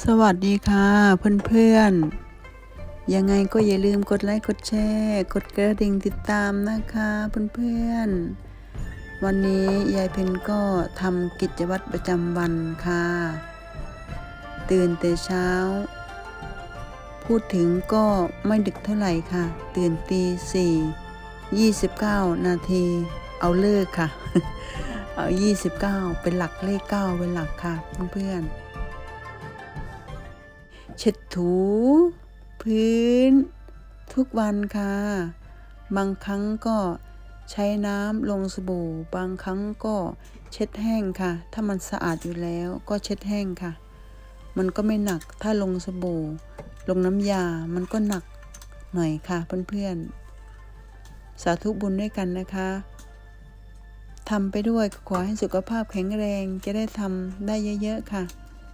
สวัสดีค่ะเพื่อนๆ ยังไงก็อย่าลืมกดไลค์กดแชร์ กดกระดิ่งติดตามนะคะเพื่อนๆ วันนี้ยายเพนก็ทำกิจวัตรประจำวันค่ะ ตื่นแต่เช้า พูดถึงก็ไม่ดึกเท่าไหร่ค่ะ ตื่นตีสี่ยี่สิบเก้านาที เอาเลิกค่ะ เอายี่สิบเก้าเป็นหลักเลขเก้าเป็นหลักค่ะเพื่อนๆ เช็ดถู พื้น ทุกวันค่ะ บางครั้งก็ใช้น้ำลงสบู่ บางครั้งก็เช็ดแห้งค่ะ ถ้ามันสะอาดอยู่แล้วก็เช็ดแห้งค่ะ มันก็ไม่หนักถ้าลงสบู่ ลงน้ำยา มันก็หนักหน่อยค่ะเพื่อนๆ สาธุบุญด้วยกันนะคะทำไปด้วยขอให้สุขภาพแข็งแรงจะได้ทำได้เยอะๆค่ะ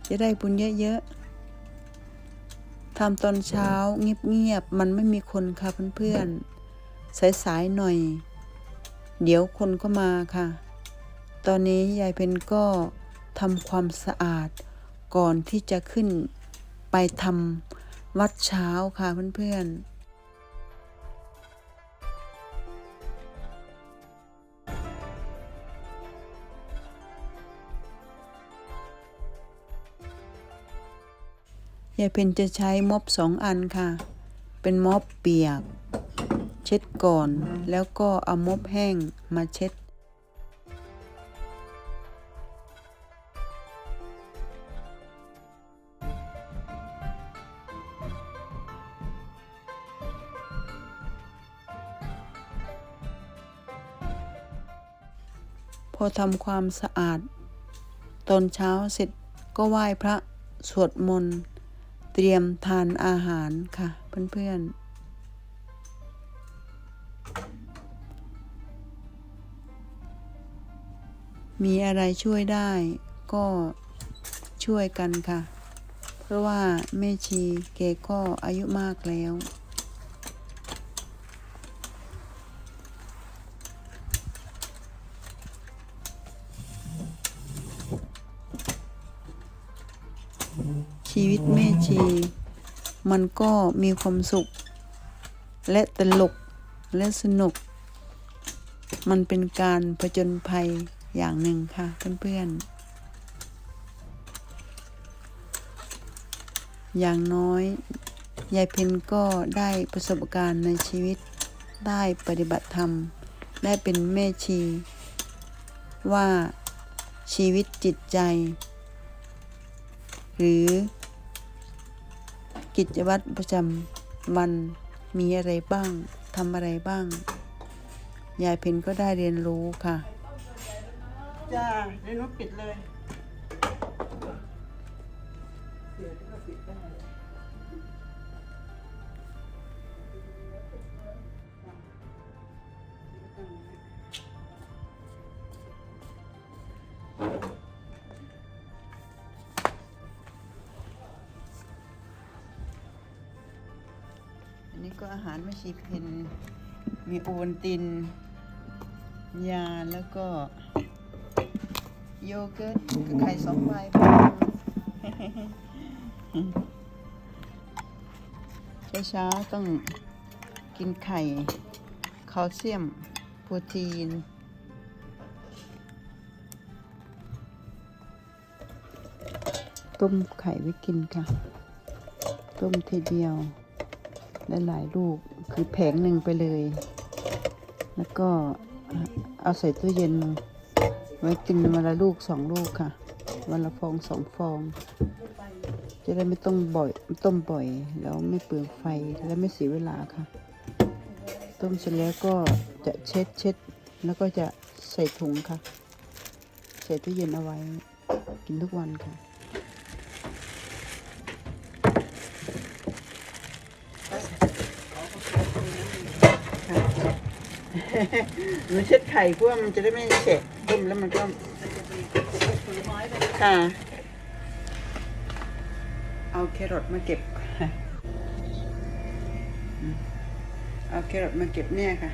จะได้บุญเยอะๆ ทำตอนเช้าเงียบๆมันไม่มีคนค่ะเพื่อนๆสายๆหน่อย เดี๋ยวคนก็มาค่ะ ตอนนี้ยายเพนก็ทำความสะอาด ก่อนที่จะขึ้นไปทำวัดเช้าค่ะเพื่อนๆ ยายเพนจะใช้ม็อบสองอันค่ะ เป็นม็อบเปียก เช็ดก่อน แล้วก็เอาม็อบแห้งมาเช็ด พอทำความสะอาด ตอนเช้าเสร็จก็ไหว้พระสวดมนต์ เตรียมทานอาหารค่ะ เพื่อนๆมีอะไรช่วยได้ก็ช่วยกันค่ะ เพราะว่าแม่ชีเกก็อายุมากแล้ว ชีวิตแม่ชี มันก็มีความสุข และตลกและสนุก มันเป็นการผจญภัยอย่างหนึ่งค่ะเพื่อนๆ อย่างน้อยยายเพนก็ได้ประสบการณ์ในชีวิต ได้ปฏิบัติธรรม ได้เป็นแม่ชี ว่าชีวิตจิตใจ หรือ กิจวัตรประจำวันมีอะไรบ้างทำอะไรบ้าง ยายเพนก็ได้เรียนรู้ค่ะ จ้าเรียนรู้ปิดเลย นนี้ก็อาหารไม่ชีเพนมีโอวัลติน ยาแล้วก็ โยเกิร์ตกับไข่สองใบเช้าๆต้องกินไข่แคลเซียม โปรตีน ต้มไข่ไว้กินค่ะ ต้มทีเดียว หลายลูกคือแผงหนึ่งไปเลย แล้วก็เอาใส่ตู้เย็น ไว้กินวันละลูกสองลูกค่ะวันละฟองสองฟอง จะได้ไม่ต้องบ่อยต้มบ่อย แล้วไม่เปลืองไฟและไม่เสียเวลาค่ะ ต้มเสร็จแล้วก็จะเช็ดเช็ดแล้วก็จะใส่ถุงค่ะ ใส่ตู้เย็นเอาไว้ กินทุกวันค่ะ หนูเช็ดไข่เพื่อมันจะได้ไม่เฉะต้มแล้วมันก็ค่ะ เอาแครอทมาเก็บค่ะเอาแครอทมาเก็บเนี่ยค่ะ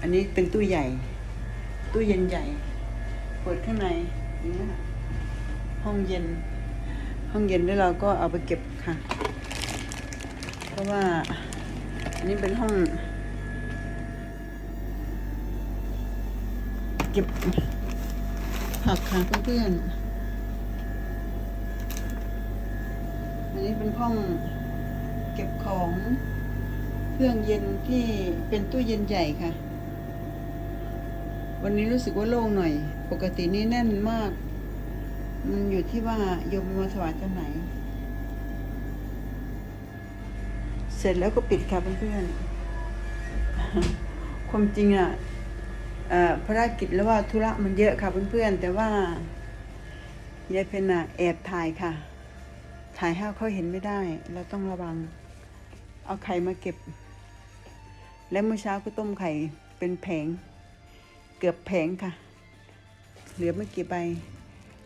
อันนี้เป็นตู้ใหญ่ ตู้เย็นใหญ่ เปิดข้างในนี่ค่ะห้องเย็น ห้องเย็นแล้วเราก็เอาไปเก็บค่ะ เพราะว่า นนี้เป็นห้อง เก็บผักค่ะเพื่อนๆ อันนี้เป็นห้องเก็บของเครื่องเย็นที่เป็นตู้เย็นใหญ่ค่ะ วันนี้รู้สึกว่าโล่งหน่อย ปกตินี่แน่นมาก มันอยู่ที่ว่าโยมมาถวายตอนไหน เสร็จแล้วก็ปิดค่ะเพื่อนๆ ความจริงอะภารกิจแล้วว่าธุระมันเยอะค่ะเพื่อนๆ แต่ว่ายายเพนน่ะแอบถ่ายค่ะ ถ่ายให้เขาเห็นไม่ได้ เราต้องระวัง เอาไข่มาเก็บ แล้วเมื่อเช้าก็ต้มไข่เป็นแผง เกือบแผงค่ะ เหลือไม่กี่ใบ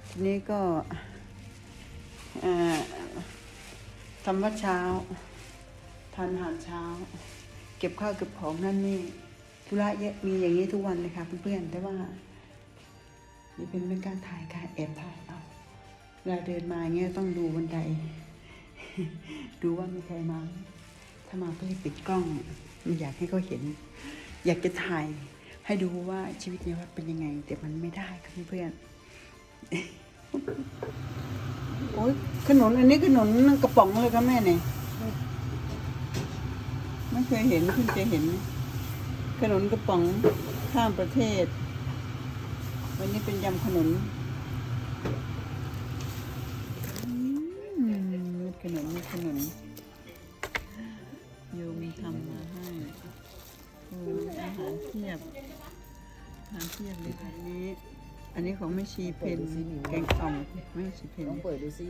ทีนี้ก็ทำวัดเช้าานอาหารเช้า เก็บข้าวเก็บของนั่นนี่ธุระเยอะมีอย่างนี้ทุกวันเลยค่ะเพื่อนๆแต่ว่านี่เป็นไม่กล้าถ่ายค่ะแอบถ่ายเอาเวลาเดินมาเงี้ยต้องดูบันได ดูว่ามีใครมา ถ้ามาก็ให้ปิดกล้องไม่อยากให้เขาเห็น อยากจะถ่าย ให้ดูว่าชีวิตในวัดเป็นยังไง แต่มันไม่ได้ค่ะเพื่อนโอ้ยขนมอันนี้ขนมกระป๋องเลยค่ะแม่เนี่ย ไม่เคยเห็นเพิ่งจะเห็น ขนมกระป๋องข้ามประเทศ วันนี้เป็นยำขนมขนมขนมโยมทำมาให้โอ้อาหารเทียบอาหารเทียบเลยอันนี้ อันนี้ของแม่ชีเพนแกงอ่อมแม่ชีเพนลองเปิดดูซิ